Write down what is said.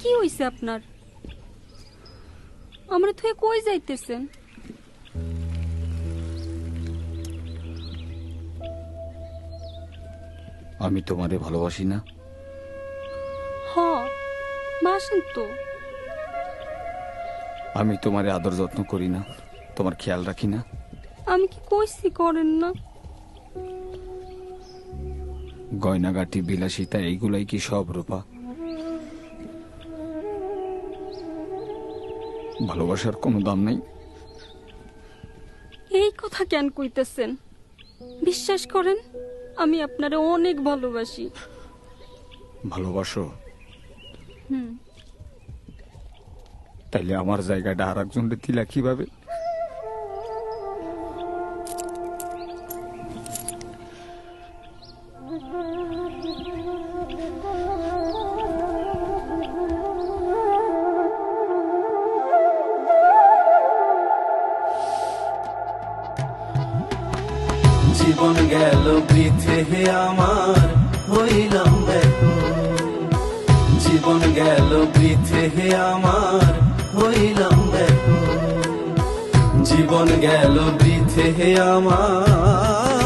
কি হইছে আপনার? আমরা থুয়ে কই যাইতেছেন? আমি তোমারে ভালোবাসি না। হ বাসেন তো। আমি তোমারে আদর যত্ন করি না তোমার খেয়াল রাখি না। আমি কি কইছি করেন না? গয়নাগাটি বিলাসিতা এইগুলাই কি সব রূপা? ভালোবাসার কোনো দাম নেই। এই কথা কেন কইতেছেন? বিশ্বাস করেন আমি আপনারে অনেক ভালোবাসি। ভালোবাসো? হুম। তাইলে আমার জায়গাটা আর একজনকে দিলা কীভাবে? জীবন গেল বৃথে হে আমার, হইলাম জীবন গেল বৃথে হে আমার, হইলাম জীবন গেল বৃথে হে আমার।